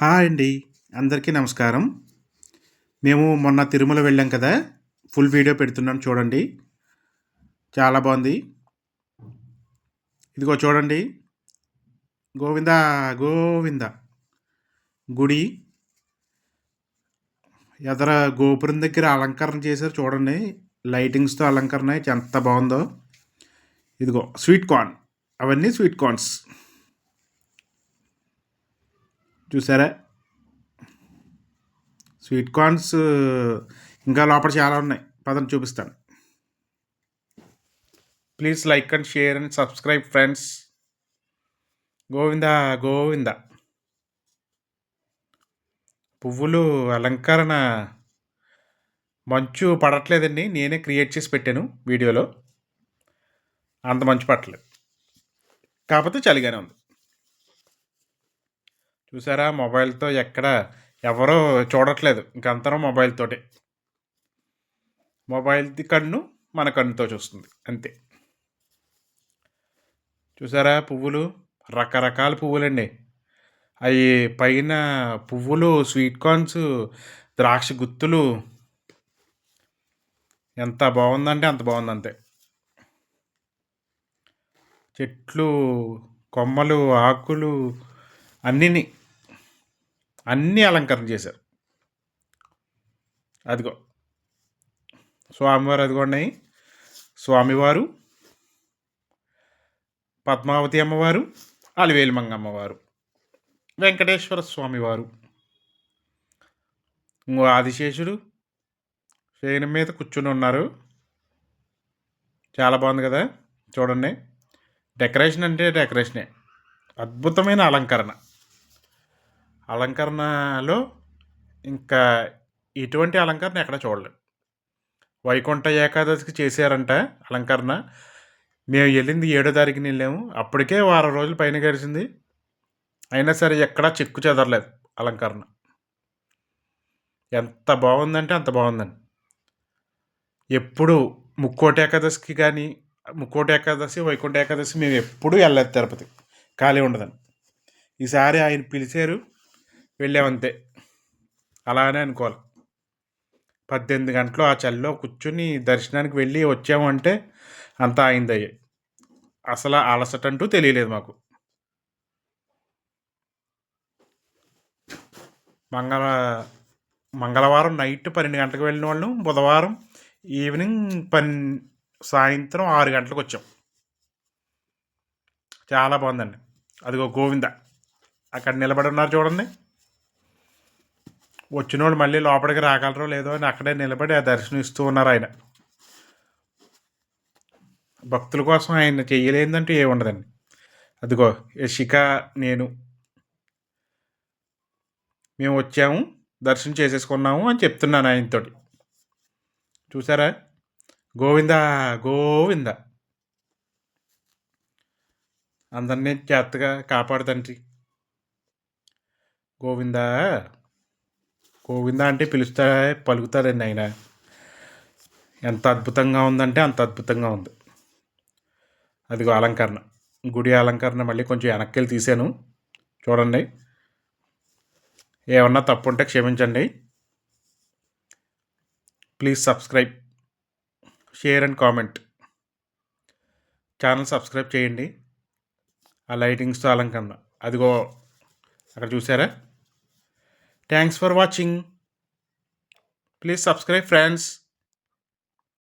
Hi అండి. అందరికీ నమస్కారం. మేము మొన్న తిరుమల వెళ్ళాం కదా. ఫుల్ వీడియో పెడుతున్నాం చూడండి. చాలా బాగుంది. ఇదిగో చూడండి. గోవింద గోవింద గుడి. ఎదర గోపురం దగ్గర అలంకరణ చేశారు చూడండి. లైటింగ్స్తో అలంకరణ ఎంత బాగుందో. ఇదిగో స్వీట్ కార్న్. అవన్నీ స్వీట్ కార్న్స్. చూసారా? స్వీట్ కార్న్స్ ఇంకా లోపల చాలా ఉన్నాయి. పదని చూపిస్తాను. Please like and share and subscribe friends. Govinda Govinda. పువ్వులు అలంకరణ. మంచు పడట్లేదండి. నేనే క్రియేట్ చేసి పెట్టాను వీడియోలో. అంత మంచు పట్టలేదు. కాకపోతే చలిగానే ఉంది. చూసారా? మొబైల్తో ఎక్కడ ఎవరో చూడట్లేదు. ఇంకంతరం మొబైల్తోటే మొబైల్ది కన్ను మన కన్నుతో చూస్తుంది. అంతే. చూసారా? పువ్వులు? రకరకాల పువ్వులండి. అవి పైన పువ్వులు స్వీట్ కార్న్స్ ద్రాక్ష గుత్తులు. ఎంత బాగుందంటే అంత బాగుంది అంతే. చెట్లు కొమ్మలు ఆకులు అన్నీ అన్నీ అలంకరణ చేశారు. అదిగో. స్వామివారు అదిగోండి స్వామివారు పద్మావతి అమ్మవారు అలివేలిమంగ అమ్మవారు వెంకటేశ్వర స్వామివారు. ఇంకో ఆదిశేషుడు శయనం మీద కూర్చుని ఉన్నారు. చాలా బాగుంది కదా. చూడండి. డెకరేషన్ అంటే డెకరేషనే. అద్భుతమైన అలంకరణ. అలంకరణలో ఇంకా ఎటువంటి అలంకరణ ఎక్కడ చూడలేదు. వైకుంఠ ఏకాదశికి చేశారంట అలంకరణ. మేము వెళ్ళింది ఏడో తారీఖున వెళ్ళాము. అప్పటికే వారం రోజులు పైన గడిచింది. అయినా సరే ఎక్కడా చెక్కు చెదరలేదు అలంకరణ. ఎంత బాగుందంటే అంత బాగుందండి. ఎప్పుడు ముక్కోటి ఏకాదశికి కానీ ముక్కోటి ఏకాదశి వైకుంఠ ఏకాదశి మేము ఎప్పుడూ వెళ్ళలేదు తిరుపతి ఖాళీ ఉండదని ఈసారి ఆయన పిలిచారు. వెళ్ళామంతే అలానే అనుకోవాలి. పద్దెనిమిది గంటలు ఆ చలిలో కూర్చుని దర్శనానికి వెళ్ళి వచ్చామంటే అంతా అయిందయ్యే. అసలు అలసట అంటూ తెలియలేదు మాకు. మంగళ మంగళవారం నైట్ పన్నెండు గంటలకు వెళ్ళిన వాళ్ళం. బుధవారం ఈవినింగ్ పన్ సాయంత్రం ఆరు గంటలకు వచ్చాం. చాలా బాగుందండి. అదిగో గోవింద. అక్కడ నిలబడి ఉన్నారు చూడండి. వచ్చిన వాళ్ళు మళ్ళీ లోపలికి రాగలరో లేదో అని అక్కడే నిలబడి ఆ దర్శనం ఇస్తూ ఉన్నారు ఆయన. భక్తుల కోసం ఆయన చెయ్యలేదంటూ ఏముండదండి. అదిగో యశిక నేను. మేము వచ్చాము దర్శనం చేసేసుకున్నాము అని చెప్తున్నాను ఆయనతోటి. చూసారా? గోవింద గోవింద. అందరినీ జాగ్రత్తగా కాపాడుతండ్రి గోవిందా. గోవింద అంటే పిలుస్తా పలుకుతారండి ఆయన. ఎంత అద్భుతంగా ఉందంటే అంత అద్భుతంగా ఉంది. అదిగో అలంకరణ. గుడి అలంకరణ మళ్ళీ కొంచెం వెనక్కి వెళ్ళి తీసాను చూడండి. ఏమన్నా తప్పు ఉంటే క్షమించండి. Please subscribe share and comment. Channel subscribe చేయండి. ఆ లైటింగ్స్తో అలంకరణ. అదిగో అక్కడ చూసారా Thanks for watching. Please subscribe friends.